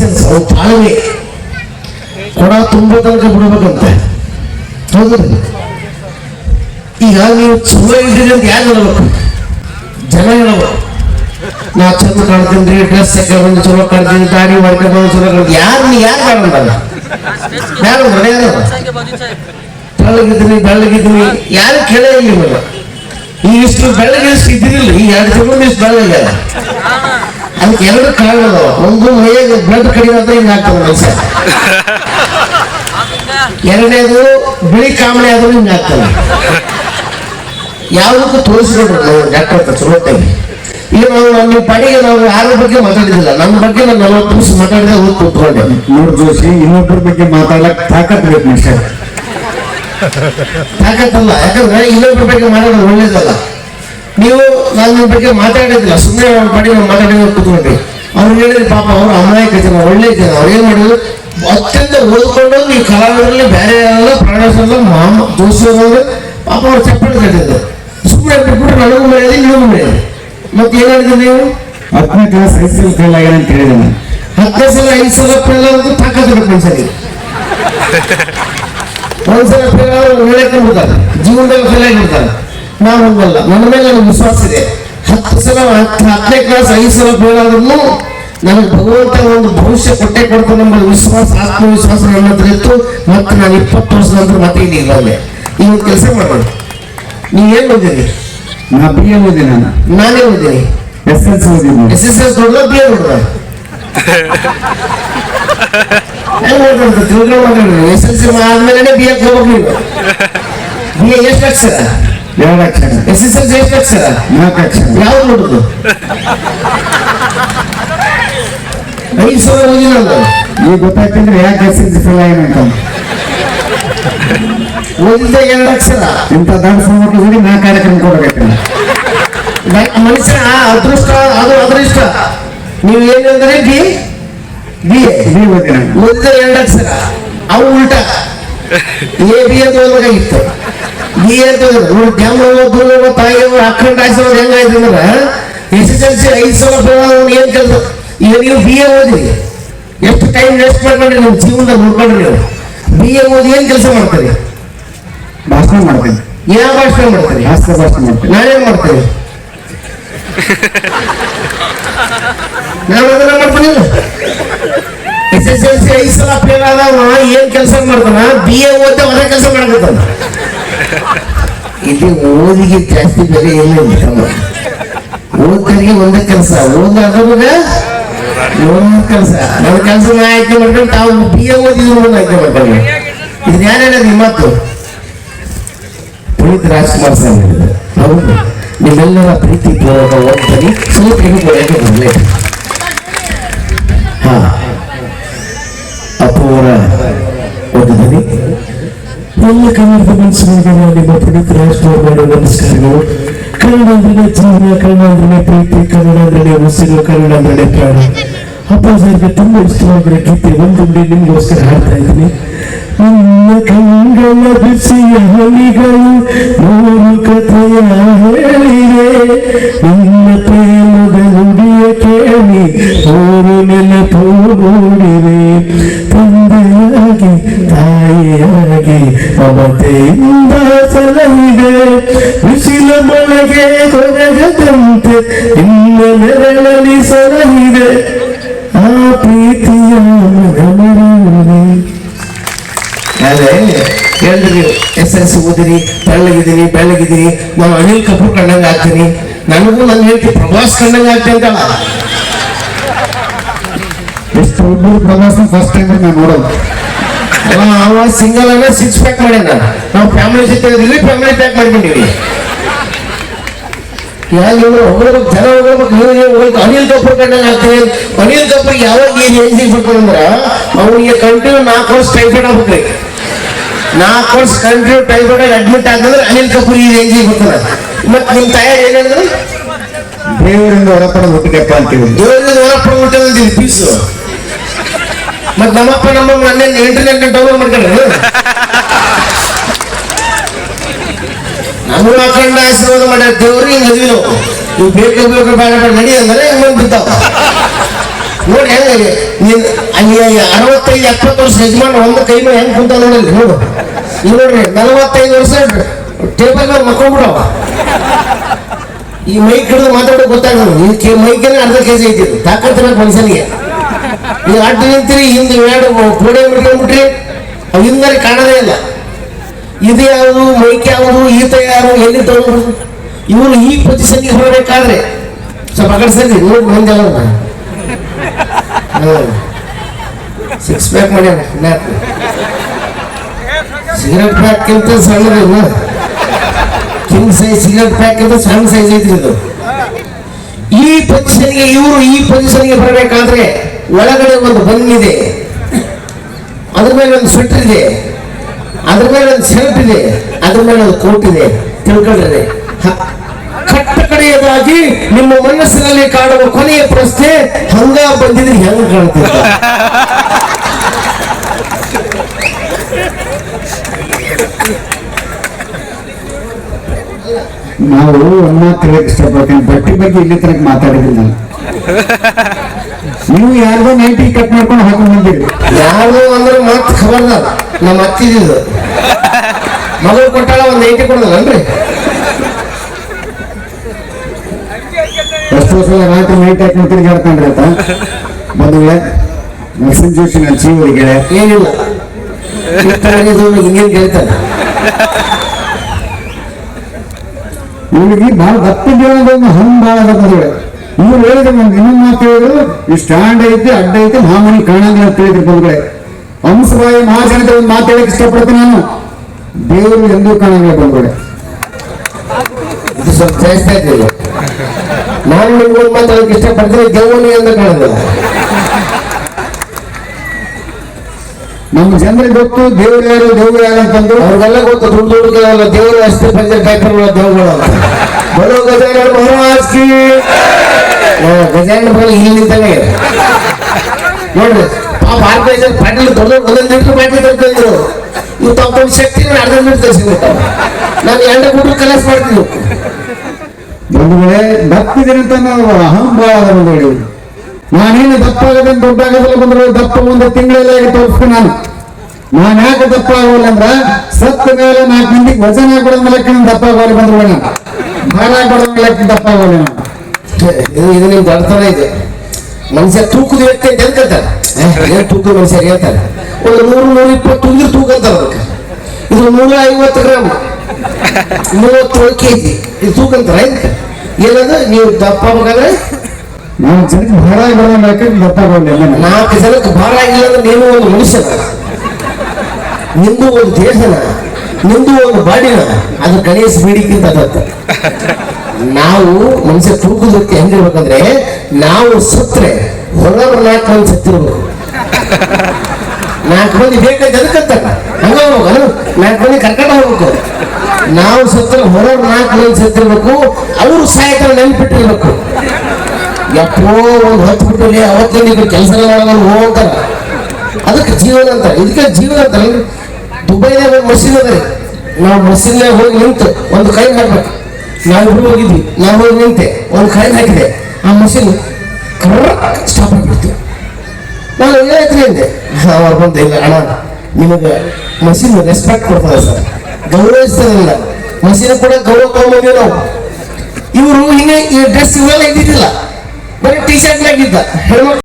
Patience ಅವ್ರ ತಾಳ್ಮೆ ಕೊಡ ತುಂಬ ತನಕ ಬಿಡ್ಬೇಕಂತೆ. ಹೌದ್ರಿ? ಈಗ ನೀವು ಚಲೋ ಇದ್ದೀರಿ ಅಂತ ಯಾರು ಹೇಳ್ಬೇಕು? ಜನ ಹೇಳ್ಬೇಕು ನಾ ಚಂದ ಕಾಣ್ತೀನಿ ಡ್ರೆಸ್ ಹಾಕೊಂಡು ಬಂದು ಚಲೋ ಕಾಣ್ತೀನಿ ದಾಡಿ ಮಾಡ್ಕೊಂಡು ಬಂದು ಚಲೋ ಕಾಣ್ತೀನಿ. ಯಾರು ನೀ ಯಾರು ಕಾಣಲ್ಲ ಯಾರು ಯಾರು? ಬೆಳ್ಳಗಿದ್ದೀನಿ ಬೆಳ್ಳಗಿದ್ದೀನಿ. ಯಾರು ಕೇಳೇ ಇಲ್ಲ ಇವಾಗ ಈ ಇಷ್ಟು ಬೆಳ್ಳಗೆ ಇಷ್ಟು ಇದ್ದಿರಲಿಲ್ಲ ಈ ಎರಡು ತಿಂಗಳು ಇಷ್ಟು ಬೆಳ್ಳಗೆ ಅದಕ್ಕೆ ಎರಡು ಕಾರಣಗಳು ಒಂದು ಮೈಯಾಗ ಬ್ಲಡ್ ಕಡಿಮೆ ಅಂತ ಹಿಂಗೆ ಆಗ್ತದೆ ಮನುಷ್ಯ. ಎರಡನೇದು ಬಿಳಿ ಕಾಮಣಿ ಆದ್ರೂ ಹಿಂಗೆ ಆಗ್ತದೆ. ಯಾವುದಕ್ಕೂ ತೋರಿಸ್ಕೊಡ್ರಿ ನಾವು ಡಾಕ್ಟರ್ ಹತ್ರ ಚಲೋತ್ತಾಗಿ ಈಗ ನಾವು ನಮ್ಮ ಪಡೆಗೆ ನಾವು ಯಾರ ಬಗ್ಗೆ ಮಾತಾಡಿದಿಲ್ಲ ನಮ್ಮ ಬಗ್ಗೆ ನಾನು ನಲವತ್ತು ನಿಮಿಷ ಮಾತಾಡಿದೆ ಹೋಗಿ ಕೂತ್ಕೊಂಡೆ. ನೋಡಿ ಜೋಶಿ ಇನ್ನೊಬ್ಬರ ಬಗ್ಗೆ ಮಾತಾಡಕ್ ತಾಕತ್ ಬೇಕು ಮನುಷ್ಯ. ತಾಕತ್ತಲ್ಲ. ಯಾಕಂದ್ರೆ ಇನ್ನೊಬ್ಬರ ಬಗ್ಗೆ ಮಾತಾಡೋದು ಒಳ್ಳೇದಲ್ಲ. ನೀವು ನಾನು ನಿಮ್ಮ ಬಗ್ಗೆ ಮಾತಾಡಿದಿಲ್ಲ ಸುಮ್ಮನೆ ಅವ್ರ ಪಡೆಗೆ ನಾವು ಮಾತಾಡಿ ಕೂತ್ಕೊಂಡ್ರಿ ಅವ್ರು ಹೇಳಿದ್ರೆ ಪಾಪ ಅವ್ರು ಅಮಾಯಕ ಜನ ಒಳ್ಳೆ ಜನ ಅವ್ರು ಏನ್ ಮಾಡಿದ್ರು ಅತ್ಯಂತ ಓದ್ಕೊಂಡು ನೀವು ಕಲಾವಿದರಲ್ಲಿ ಬೇರೆ ಯಾರಲ್ಲ ಪ್ರಾಣಸಲ್ಲ ಮಾಮ ದೋಸ್ತರು ಪಾಪ ಅವ್ರು ಚಪ್ಪಲಿ ಕಟ್ಟಿದ್ರು ಸುಮ್ಮನೆ ಬಿಟ್ಬಿಟ್ರೆ ನನಗೂ ಮರ್ಯಾದೆ ನಿಮಗೂ ಮರ್ಯಾದೆ ಮತ್ತೆ ಏನ್ ಹೇಳಿದ್ರಿ ನೀವು ಹತ್ತನೇ ಕ್ಲಾಸ್ ಐದು ಸಲ ಫೇಲ್ ಆಗ್ಯಾನ ಅಂತ ಹೇಳಿದೆ ನಾನು ಹತ್ತನೇ ಸಲ ಐದು ಸಲ ಫೇಲ್ ಆಗೋದು ತಾಕತ್ತಿರ್ಬೇಕು ಮನುಷ್ಯನಿಗೆ ಒಂದ್ಸಲ ಫೇಲ್ ಆದ್ರೆ ಹೇಳಕೊಂಡ್ಬಿಡ್ತಾರೆ ಜೀವನದಲ್ಲಿ ಫೇಲ್ ಆಗಿರ್ತಾರೆ ನಾವು ಹಂಗಲ್ಲ ನನ್ನ ಮೇಲೆ ನನಗೆ ವಿಶ್ವಾಸ ಇದೆ. ಹತ್ತು ಸಲ ಹತ್ತು ಹತ್ತನೇ ಕ್ಲಾಸ್ ಐದು ಸಲ ಫೇಲ್ ಆದ್ರೂ ನನಗೆ ಭಗವಂತ ಒಂದು ಭವಿಷ್ಯ ಕೊಟ್ಟೆ ಕೊಡ್ತಾನೆ ನಮ್ಮ ವಿಶ್ವಾಸ ಆತ್ಮವಿಶ್ವಾಸ ನನ್ನ ಹತ್ರ ಇತ್ತು. ಮತ್ತೆ ನಾನು ಇಪ್ಪತ್ತು ವರ್ಷದ ನಂತರ ಮತ್ತೆ ಇಲ್ಲಿ ಇರಲ್ಲ ಈ ಒಂದು ಕೆಲಸ ಮಾಡೋಣ ನೀವೇನು ಓದಿರಿ ನಾ ಬಿ ಎ ಓದಿ ನಾನು. ನಾನೇ ಓದಿನಿ ಎಸ್ ಎಸ್ ಓದಿದ್ದೀನಿ ಎಸ್ ಎಸ್ ಎಸ್ ಎಲ್ ದೊಡ್ಡ ಬಿ ಎ ನೋಡ್ದ ಎಸ್ ಎಲ್ ಸಿ ಆದ್ಮೇಲೆ ಬಿ ಎಕ್ ಹೋಗ್ಬೇಕು ನೀವು ಬಿ ಎ ಎಷ್ಟು ಅಕ್ಷರ? ಎರಡು ಅಕ್ಷರ ಎಸ್ ಎಸ್ ಎಲ್ ಎಷ್ಟು ಅಕ್ಷರ ನಾಲ್ಕು ಅಕ್ಷರ ಯಾವ್ದು ನೋಡುದು? ಐದು ಸಾವಿರ ಓದಿನಲ್ಲ ಈಗ ಗೊತ್ತಾಗ್ತಿದ್ರೆ ಯಾಕೆ ಎಸ್ ಎಲ್ ಸಿ ಫೇಲ್ ಆಗ್ಯಾನ ಅಂತ? ಓದಿದ್ದ ಎರಡು ಅಕ್ಷರ ಇಂಥ ದೊಡ್ಡ ಹೋಗಿ ನಾ ಕಾರ್ಯಕ್ರಮ ಕೊಡಬೇಕು. ಮನುಷ್ಯ ಅದೃಷ್ಟ ಅದು ಅದೃಷ್ಟ. ನೀವು ಏನಂದ್ರೆ ಬಿ ಬಿ ಬಿ ಓದಿ ನಾನು ಓದಿದ ಎರಡು ಅಕ್ಷರ ಅವು ಉಲ್ಟ. ಎ ಬಿ ಅಂತ ಓದ್ಬೇಕಾಗಿತ್ತು ಬಿ ಅಂತ ಡ್ಯಾಮ್ ದೂರ ತಾಯಿ ಅಖಂಡ ಆಶೀರ್ವಾದ ಹೆಂಗಾಯ್ತು ಅಂದ್ರೆ ಎಸ್ ಎಸ್ ಎಲ್ ಸಿ ಐದು ಸಲ ಅವ್ನು ಏನ್ ಕೆಲಸ ಈಗ ನೀವು ಬಿ ಎ ಓದಿ. ಎಷ್ಟು ಟೈಮ್ ವೇಸ್ಟ್ ಮಾಡ್ಕೊಂಡ್ರಿ ನಿಮ್ಮ ಜೀವನದಲ್ಲಿ ನೋಡ್ಕೊಂಡ್ರಿ ನೀವು? ಬಿ ಎ ಓದಿ ಏನ್ ಕೆಲಸ ಮಾಡ್ತೀರಿ? ಭಾಷಣ ಮಾಡ್ತೀನಿ. ಯಾವ ಭಾಷಣ ಮಾಡ್ತೀರಿ? ಹಾಸ್ಯ ಭಾಷಣ ಮಾಡ್ತೀನಿ. ನಾನೇನ್ ಮಾಡ್ತೀನಿ? ನಾನು ಅದನ್ನ ಮಾಡ್ತೀನಿ. ಎಸ್ ಎಸ್ ಎಲ್ ಸಿ ಐದು ಸಲ ಫೇಲ್ ಆದವ ಏನ್ ಕೆಲಸ ಮಾಡ್ತಾನ ಬಿ ಎ ಓದ್ದೆ ಅದೇ ಕೆಲಸ ಮಾಡಕತ್ತಾನ ಇಲ್ಲಿ ಓದಿಗೆ ಜಾಸ್ತಿ ಬೆಲೆ ಇಲ್ಲ ಓದ್ತಾರಿಗೆ ಒಂದೇ ಕೆಲಸ. ಓದಾದವಾಗ ಒಂದ್ ಕೆಲಸ. ನನ್ನ ಕೆಲಸ ಆಯ್ಕೆ ಮಾಡ್ಕೊಂಡು ತಾವು ಬಿ ಎ ಓದಿದ್ರು ಆಯ್ಕೆ ಮಾಡ್ಕೊಂಡು ಇದು ಯಾರು ಹೇಳೋದು ನಿಮ್ಮ ಮಾತು? ಪುನೀತ್ ರಾಜ್ಕುಮಾರ್ ಸರ್ ಹೇಳಿದ್ರು. ಹೌದು. ನಿಮ್ಮೆಲ್ಲರ ಪ್ರೀತಿ ಪೂರ್ವಕ ಓದ್ತೀನಿ ಸ್ವಲ್ಪ ಹಿಡಿದುಕೊಳ್ಳಕ್ಕೆ ಬರಲೇ. ಹಾ. ಅವರ ಓದಿದ್ದೀನಿ ಎಲ್ಲ ಕನ್ನಡದ ಮನಸ್ಸಿಗೆ ನಿಮ್ಮ ಪುನೀತ್ ರಾಜ್ಕುಮಾರ್ ಮಾಡೋ ನಮಸ್ಕಾರಗಳು ಕನ್ನಡ ಅಂದ್ರೆ ಜೀವನ ಕನ್ನಡ ಅಂದ್ರೆ ಪ್ರೀತಿ ಕನ್ನಡ ಅಂದ್ರೆ ಉಸಿರು ಕನ್ನಡ ಅಂದ್ರೆ ಪ್ರಾಣ ಅಪ್ಪ ಸರ್ಗೆ ತುಂಬಾ ಇಷ್ಟವಾಗಿರೋ ಗೀತೆ ಒಂದು ನಿಮ್ಗೋಸ್ಕರ ಹಾಡ್ತಾ ಇದ್ದೀನಿ ನಿನ್ನ ಕಂಗಳ ಬಿಸಿಯ ಹನಿಗಳು ನೂರು ಕಥೆಯ ಹೇಳಿವೆ ನಿನ್ನ ಪ್ರೇಮದ ನುಡಿಯ ಕೇಳಿ ನೂರು ನೆನಪು ಮೂಡಿವೆ ಮಮತೆಯಿಂದ ಸಲಹಿದೆ ಬಿಸಿಲ ಮಳೆಗೆ ಕೊರಗದಂತೆ ನಿನ್ನ ನೆರಳಲ್ಲಿ ಸಲಹಿದೆ ಆ ಪ್ರೀತಿಯ ಗಮನವೇ ಅದೇ ಎಸ್ ಎಸ್ ಓದಿರಿ ಬೆಳ್ಳಗಿದ್ದೀನಿ ಬೆಳ್ಳಗಿದ್ದೀನಿ ನಾನು ಅನಿಲ್ ಕಪೂರ್ ಕಂಡಂಗೆ ಆಗ್ತೀನಿ. ನನಗೂ ನನ್ನ ಹೇಳ್ತಿ ಪ್ರವಾಸ ಕಂಡಂಗೆ ಆಗ್ತೀನಿ ಅಂತ ಎಷ್ಟು ಒಬ್ಬರು ಪ್ರವಾಸ ಫಸ್ಟ್ ಟೈಮ್ ನಾನು ನೋಡೋದು. ಅವ ಸಿಂಗಲ್ ಅನ್ನ ಸಿಕ್ಸ್ ಪ್ಯಾಕ್ ಮಾಡ್ಯಾನ ನಾವು ಫ್ಯಾಮಿಲಿ ಜೊತೆ ಇದ್ದೀವಿ ಫ್ಯಾಮಿಲಿ ಪ್ಯಾಕ್ ಮಾಡ್ಕೊಂಡಿವಿ. ಯಾರು ಹೋಗ್ಬೇಕು ಜನ ನೀವು ಹೋಗ್ಬೇಕು ಅನಿಲ್ ಕಪೂರ್ ಕಂಡಂಗೆ ಆಗ್ತದೆ ಅನಿಲ್ ಕಪೂರ್ ಯಾವಾಗ ಏನ್ ರೇಂಜಿಗೆ ಬಿಟ್ಕೊಂಡ್ರೆ ಅವನಿಗೆ ಕಂಟಿನ್ಯೂ ನಾಲ್ಕು ವರ್ಷ ಟೈಫಾಯ್ಡ್ ಆಗ್ಬೇಕ್ರಿ ನಾಲ್ಕು ವರ್ಷ ಕಂಟಿನ್ಯೂ ಟೈಫಾಯ್ಡ್ ಅಡ್ಮಿಟ್ ಆಗಿದ್ರೆ ಅನಿಲ್ ಕಪೂರ್ ಈ ರೇಂಜಿಗೆ ಬಿಡ್ತಾರೆ ಮತ್ತೆ ನಿಮ್ಮ ತಾಯ ಏನ್ ಹೇಳಿದ್ರು? ದೇವರಿಂದ ಹೊರಪಡ ಹುಟ್ಟಿಗೆಪ್ಪ ಅಂತೀವಿ. ದೇವರಿಂದ ಹೊರಗೆ ಪಡ್ಬಿಟ್ಟಿದ್ದೀವಿ ಪೀಸು ಮತ್ತೆ ನಮ್ಮಪ್ಪ ನಮ್ಮಮ್ಮ ಮನೆ ಇಂಟರ್ನೆಟ್ ಡೌನ್ಲೋಡ್ ಮಾಡ್ಕೊಂಡ್ರೆ. ನಮ್ಮ ಹಾಕೊಂಡ ಆಶೀರ್ವಾದ ಮಾಡ್ಯಾರ. ದೇವ್ರಿ ಹಿಂಗ್ ಮದ್ವಿ ನಾವು. ನೀವು ಬೇಕು ಬೇಕು ಬೇಡ ಬೇಡ ನಡಿ ಅಂದ್ರೆ ಹಿಂಗ್ ಬಿದ್ದಾವ ನೋಡಿ ಹೆಂಗ ನೀನ್ ಅರವತ್ತೈದು, ಎಪ್ಪತ್ತು ವರ್ಷ ಯಜಮಾನ ಒಂದು ಕೈ ಮೇಲೆ ಹೆಂಗ್ ಕುಂತ ನೋಡಲ್ಲಿ ನೋಡು. ಈಗ ನೋಡ್ರಿ, ನಲವತ್ತೈದು ವರ್ಷ ಟೇಬಲ್ ಮೇಲೆ ಮಕ್ಕೊಂಡ್ಬಿಡವ ಈ ಮೈಕ್ ಹಿಡಿದು ಮಾತಾಡೋದು ಗೊತ್ತಾಗಲ್ಲ ಈ ಮೈಕೇನೆ ಅರ್ಧ ಕೆ ಜಿ ಐತಿ ತಾಕತ್ತಿರ ಮನುಷ್ಯನಿಗೆ ಈಗ ಅಡ್ಡ ನಿಂತಿರಿ, ಹಿಂದೆ ಎರಡು ಗೋಡೆ ಬಿಟ್ಕೊಂಡ್ಬಿಟ್ರಿ ಅವು ಹಿಂದರೆ ಕಾಣದೇ ಇಲ್ಲ. ಇದು ಯಾವುದು, ಮೈಕ್ ಯಾವುದು, ಈತ ಯಾರು, ಎಲ್ಲಿ ತಗೊಂಡು ಇವನು ಈ ಪೊಸಿಷನ್ಗೆ ಬರಬೇಕಾದ್ರೆ ಸ್ವಲ್ಪ ಕಡೆ ಸರಿ, ನೋಡಿ ಮಂದೆಲ್ಲ ಸಿಕ್ಸ್ ಪ್ಯಾಕ್ ಮಾಡ್ಯಾನ ನ್ಯಾಪ್ ಸಿಗರೆಟ್ ಪ್ಯಾಕ್ಕಿಂತ ಸಣ್ಣದಿಲ್ಲ ಕಿಂಗ್ ಸೈಜ್ ಸಿಗರೆಟ್ ಪ್ಯಾಕ್ ಅಂತ ಸಣ್ಣ ಸೈಜ್ ಐತಿ ಇದು ಈ ಪೊಸಿಷನ್ಗೆ ಇವರು ಈ ಪೊಸಿಷನ್ಗೆ ಬರಬೇಕಾದ್ರೆ ಒಳಗಡೆ ಒಂದು ಬನ್ನಿದೆ. ಅದ್ರ ಮೇಲೆ ಒಂದು ಸ್ವೆಟರ್ ಇದೆ. ಅದ್ರ ಮೇಲೆ ಒಂದು ಶರ್ಟ್ ಇದೆ. ಅದ್ರ ಮೇಲೆ ಒಂದು ಕೋಟ್ ಇದೆ. ತಿಳ್ಕೊಂಡ್ರೆ ಕಟ್ಟ ನಿಮ್ಮ ಮನಸ್ಸಿನಲ್ಲಿ ಕಾಣುವ ಕೊನೆಯ ಪ್ರಶ್ನೆ, ಹಂಗ ಬಂದಿದ್ರೆ ಹೆಂಗ್ ಕಾಣ್ತಿದ್ದ ನಾವು ಅನ್ನ ಮಾತು ಹೇಳಕ್ ಇಷ್ಟಪಡ್ತೀನಿ. ಬಟ್ಟೆ ಬಗ್ಗೆ ಇಲ್ಲಿ ತನಕ ಮಾತಾಡಿದ್ದೀನಿ ನಾನು. ನೀವು ಯಾರ್ದೋ ನೈಟಿ ಕಟ್ ಮಾಡ್ಕೊಂಡು ಹಾಕೊಂಡು ಬಂದಿರಿ. ಯಾರು ಅಂದ್ರೆ ಮತ್ತೆ ಖಬರ್ದಾರ ನಮ್ಮ ಅತ್ತಿದ್ದು. ಮಗಳು ಕೊಟ್ಟಾಳ ಒಂದು ಐಟಿ ಕೊಡದಲ್ಲನ್ರಿ ಎಷ್ಟೋ ಸಲ ರಾತ್ರಿ ನೈಟ್ ಹಾಕಿ ತಿರುಗಾಡ್ಕೊಂಡ್ರಿ ಅಂತ ಬಂಧುಗಳೇ ನರಸಿಂಹ ಜೋಶಿ ನನ್ನ ಜೀವರಿಗೆ ಏನಿಲ್ಲ. ಹಿಂಗೇನು ಕೇಳ್ತಾನೆ ಭಾಳ ಬಹಳ ದಪ್ಪ ಜೀವನದ ಹಂಗ್ ಭಾಳ ಇವ್ರು ಹೇಳಿದ ಒಂದು ಇನ್ನೊಂದು ಮಾತು ಹೇಳಿದ್ರು ಈ ಸ್ಟ್ಯಾಂಡ್ ಐತಿ ಅಡ್ಡ ಐತಿ ಮಾಮೂಲಿ ಕಾಣಂಗಿಲ್ಲ ಅಂತ ಹೇಳಿದ್ರು ಬಂಧುಗಳೇ ಹಂಸಬಾಯಿ ಮಹಾಜನತೆ ಒಂದು ಮಾತು ಹೇಳಕ್ ಇಷ್ಟಪಡ್ತೀನಿ ನಾನು. ದೇವರು ಎಂದೂ ಕಾಣಂಗಿಲ್ಲ ಬಂಧುಗಳೇ ಇದು ಸ್ವಲ್ಪ ಜಾಸ್ತಿ ಆಯ್ತಿಲ್ಲ ನಾನು ನಿಮ್ಗೊಂದು ಮಾತಾಡೋಕೆ ಇಷ್ಟಪಡ್ತೀನಿ ದೇವನಿ ಅಂತ ಕಾಣೋದಿಲ್ಲ ನಮ್ಮ ಜನರಿಗೆ ಗೊತ್ತು ದೇವರು ಯಾರು ದೇವರು ಯಾರು ಅಂತಂದು ಅವ್ರಿಗೆಲ್ಲ ಗೊತ್ತು ದುಡ್ಡು ದುಡ್ಡು ದೇವರು ಅಷ್ಟೇ ಪಂಚರ್ ಕಾಯ್ತಾರಲ್ಲ ದೇವಗಳು ಅಂತ ಬರೋ ಗಜ ಮಹಾರಾಜ್ ಕಿ ಗಜಾನನ ಬರಲ್ಲ ಇಲ್ಲಿ ನೋಡ್ರಿ, ಪಾಪ ಆರ್ ದೊಡ್ಡ ಒಂದೊಂದು ಲೀಟ್ರ್ ಬಾಟ್ಲಿ ತರ್ತಿದ್ರು. ಇವು ತಮ್ಮ ತಮ್ಮ ಶಕ್ತಿ ಅರ್ಧ ಲೀಟರ್ ತರಿಸಿಬಿಡ್ತಾವ ನಾನು ಎರಡು ಗುಡ್ಡು ಕಲಸ್ ಮಾಡ್ತಿದ್ವು ಬಂಧುಗಳೇ ದಪ್ಪಿದ್ರಂತ ನಾವು ಅಹಂಭಾವ ನೋಡಿ ನಾನೇನು ದಪ್ಪ ಆಗದೆ ದೊಡ್ಡ ಆಗದಲ್ಲ ಬಂದ್ರೆ, ದಪ್ಪ ಒಂದು ತಿಂಗಳೆಲ್ಲ ಆಗಿ ತೋರಿಸ್ತೀನಿ ನಾನು. ನಾನು ಯಾಕೆ ದಪ್ಪ ಆಗೋಲ್ಲ ಅಂದ್ರ, ಸತ್ತ ಮೇಲೆ ನಾಲ್ಕು ಮಂದಿಗೆ ವಜನ ಹಾಕೊಡೋ ಮೂಲಕ ದಪ್ಪ ಆಗೋಲ್ಲ ಬಂದ್ರು ನಾನು. ಭಾರ ಹಾಕೊಡೋ ಮೂಲಕ ದಪ್ಪ ಆಗೋಲ್ಲ ನಾನು. ಇದು ನಿಮ್ ಅರ್ಥನೇ ಇದೆ. ಮನುಷ್ಯ ತೂಕದ ವ್ಯಕ್ತಿ ಅಂತ ಹೇಳ್ತಾರೆ ಏನ್ ತೂಕದ ಮನುಷ್ಯರು ಹೇಳ್ತಾರೆ ಒಂದು ನೂರು ನೂರ ಇಪ್ಪತ್ತು ತುಂಗಿರ್ ತೂಕ ಅಂತಾರೆ ಅದಕ್ಕೆ. ಇದು ನೂರ ಐವತ್ತು ಗ್ರಾಮ್. ಮೂವತ್ತೇಳು ಕೆ ಜಿ ಇದು ತೂಕ ಅಂತಾರೆ ಏನದು? ನೀವು ದಪ್ಪ ಬೇಕಾದ್ರೆ ನಾನು ಜನಕ್ಕೆ ಭಾರ ಆಗಿಲ್ಲ ದಪ್ಪ ನಾಲ್ಕು ಜನಕ್ಕೆ ಭಾರ ಆಗಿಲ್ಲ ಅಂದ್ರೆ ನೀನು ಒಂದು ಮನುಷ್ಯನ? ನಿಂದು ಒಂದು ದೇಶನ ನಿಂದು ಒಂದು ಬಾಡಿನ? ಅದು ಗಣೇಶ್ ಬೀಡಿಕ್ಕಿಂತ ಅದತ್ತ ನಾವು ಮನುಷ್ಯ ತೂಕದ ವ್ಯಕ್ತಿ ಹೆಂಗಿರ್ಬೇಕಂದ್ರೆ ನಾವು ಸತ್ರೆ ಹೊರಗೆ ನಾಲ್ಕು ಮಂದಿ ಸತ್ತಿರ್ಬೇಕು. ನಾಲ್ಕು ಮಂದಿ ಬೇಕಾಯ್ತು ಅದಕ್ಕಂತಾರ ಹಂಗ ಹೋಗ್ಬೇಕು ನಾಲ್ಕು ಮಂದಿ ಕರ್ಕೊಂಡು ಹೋಗ್ಬೇಕು. ನಾವು ಸತ್ರ ಹೊರಗೆ ನಾಲ್ಕು ಮಂದಿ ಸತ್ತಿರ್ಬೇಕು. ಅವರು ಸಾಯಂಕಾಲ ನೆನ್ಪಿಟ್ಟಿರ್ಬೇಕು. ಎಪ್ಪೋ ಒಂದು ಹತ್ತು ಬಿಟ್ಟು ಅವತ್ತಿನ ಈಗ ಕೆಲಸ ಮಾಡೋದು ಹೋಗ್ತಾರ ಅದಕ್ಕೆ ಜೀವನ ಅಂತ ಇದಕ್ಕೆ ಜೀವನ ಅಂತ ದುಬೈದಾಗ ಒಂದು ಅದ ರೀ. ನಾವು ಮಷೀನ್ಯಾಗ ಹೋಗಿ ನಿಂತು ಒಂದು ಕೈ ಹಾಕ್ಬೇಕು. ನಾವು ಇಬ್ರು ಹೋಗಿದ್ವಿ. ನಾವು ಹೋಗಿ ನಿಂತೆ ಒಂದು ಕೈ ಹಾಕಿದೆ. ಆ ಮಷೀನ್ ಸ್ಟಾಪ್ ಆಗಿಬಿಡ್ತು. ನಾನು ಏನಾಯ್ತ್ರಿ ಅಂದೆ. ಅವ್ರು ಬಂದೆ. ಇಲ್ಲ ಅಣ್ಣ ನಿಮಗೆ ಮಷೀನ್ ರೆಸ್ಪೆಕ್ಟ್ ಕೊಡ್ತಾರೆ ಸರ್. ಇಲ್ಲ ಮಷೀನ್ ಕೂಡ ಗೌರವ ತಗೊಂಡ್ಬಂದಿವಿ ನಾವು. ಇವರು ಹಿಂಗೆ ಈ ಡ್ರೆಸ್ ಇವೆಲ್ಲ ಇದ್ದಿದ್ದಿಲ್ಲ ಬರೀ ಟಿ ಶರ್ಟ್ ಆಗಿದ್ದ ಹೆಣ್ಮಕ್ಳು